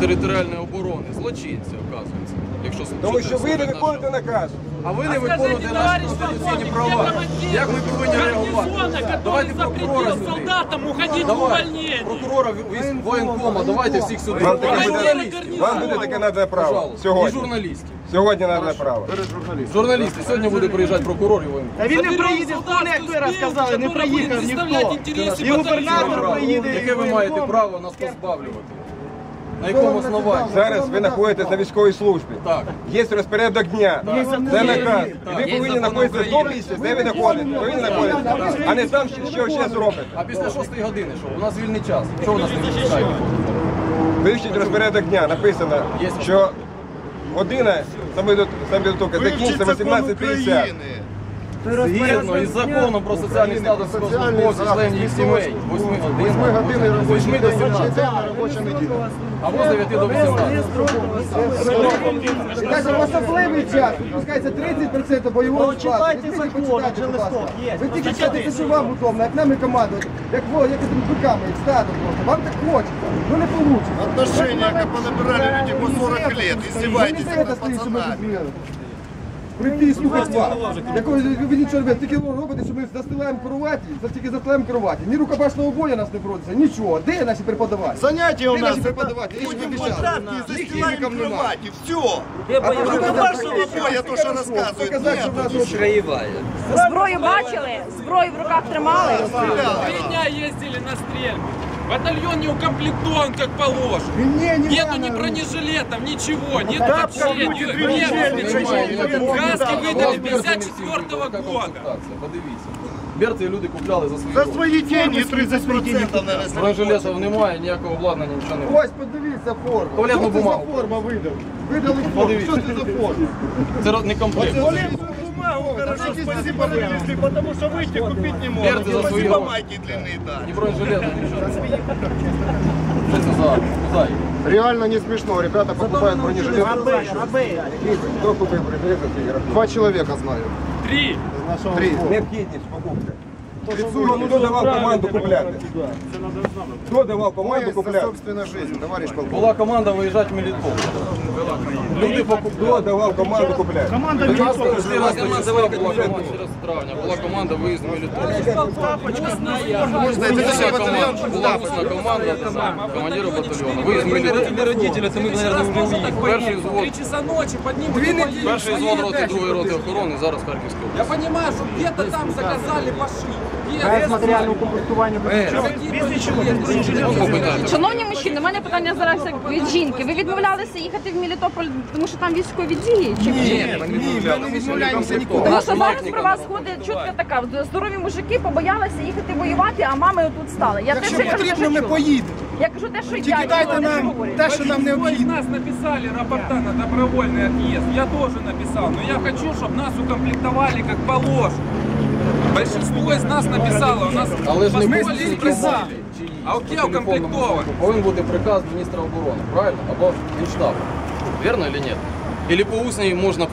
територіальної оборони, злочинці, оказується. Якщо Тому що ви не виконуєте наказ. А ви не виконуєте наші конституційні права. Як ми повинні реагувати? Давайте прокурора сюди. солдатам уходить в Давай, прокурора військ- воєнкома, давайте всіх сюди. Вам таке буде, гарнізон. вам буде таке надане право. Пожалуйста. І Сьогодні. журналістів. Сьогодні надане право. Журналісти, сьогодні буде приїжджати прокурор і воєнком. Та він не приїде, солдатскую як ви розказали, не спецу, приїхав ніхто. І губернатор приїде. Яке ви маєте право нас позбавлювати? На якому основанні? Зараз ви знаходитесь на військовій службі. Так. Є розпорядок дня. Це наказ. І ви повинні знаходитися в тому місці, де ви знаходитесь. Повинні знаходитися, а не там, що ще зробите. А після шостої години що? У нас вільний час. Чого ви нас не відпускаєте? Вивчіть розпорядок дня. Написано, що година самовідтока закінчиться 18.50. Згідно із законом про соціальний статус військовослужбовців, членів їх сімей. 8 годин. 8 годин з 8 до 17. Або з 9 до 18. Каже, в особливий час, пускається 30% бойового складу. Почитайте Ви тільки закон, почитайте, адже будь ласка. листок є. Ви тільки читайте, що вам удобно, як нами командувати, як во, як цими биками, як стадом просто. Вам так хочеться, ну не вийде. Отношения, как понабирали люди по 40 лет, издеваетесь Ви не над пацанами. Прийти і слухати вас. Якого ви нічого робите, тільки робите, що ми застилаємо кроваті, за- тільки застилаємо кроваті. Ні рукопашного бою нас не проводиться, нічого. Де наші преподавателі? Занятия у Де нас наші преподавателі? Я ж будем обіцяв. площадки, Їх застилаем хімікам немає. кровати, все. А Рукопашного боя, то, Показати, що в нас от Зброю бачили, зброю в руках тримали. Три дня ездили на стрельбы. Батальон не укомплектован как положено. Нету ни бронежилетов, ничего, нет вообще, нет, нет, Каски выдали 54 года. Подивіться. Берці люди купляли за свої За гроші. свои деньги 30% наверное. Бронежилетів немає, ніякого обладнання, нічого немає. Ось подивіться форму. Туалетну Що це бумагу. за форма видали? Видали форму. Що це за форма? Це не комплект. Бумагу хорошо, спасибо привезли, потому что выйти купить не Берцы можем. за свои Спасибо гроши. майки длинные дали. Ні бронежилету, нічого. Що це за зай? Реально не смешно. Ребята покупают бронежилеты. Хто купив бронежилет? Два человека знаю. Три. Три. Необхідність покупки. Хто, хто давав команду купляти? Хто давав команду купляти? полковник. Була команда виїжджати в Мелітополь. Люди Хто давав команду купляти? Команда 14 була команда 14 травня. Була команда виїзд в Мелітополь. Була команда, була усна команда командира батальйону. Виїзд в Мелітополь. Це ми, наверное, вже уїхали. Перший взвод. Три часа ночи поднимут. Перший взвод роти другої роти охорони, зараз Харківська Я понимаю, что где-то там заказали, пошли Без матеріального комплектування. Шановні мужчини, у мене питання зараз як від жінки. Ви відмовлялися їхати в Мелітополь, тому що там військові дії? Чи ні? Тому що зараз про вас ходить чутка така. Здорові мужики побоялися їхати воювати, а мами тут стали. Я теж кажу, те, що чула. Я кажу те, що я чула, те, що говорять. Те, що нам Большинство из нас написали рапорта на добровольный отъезд. Я тоже написал, но я хочу, чтобы нас укомплектовали как положено. Большинство из нас написало, у нас Але ж не прислали. команді, чи А у по тебя телефонному зв'язку Повинен бути приказ міністра оборони, правильно? Або Генштабу. Вірно чи ні? Или по усній можна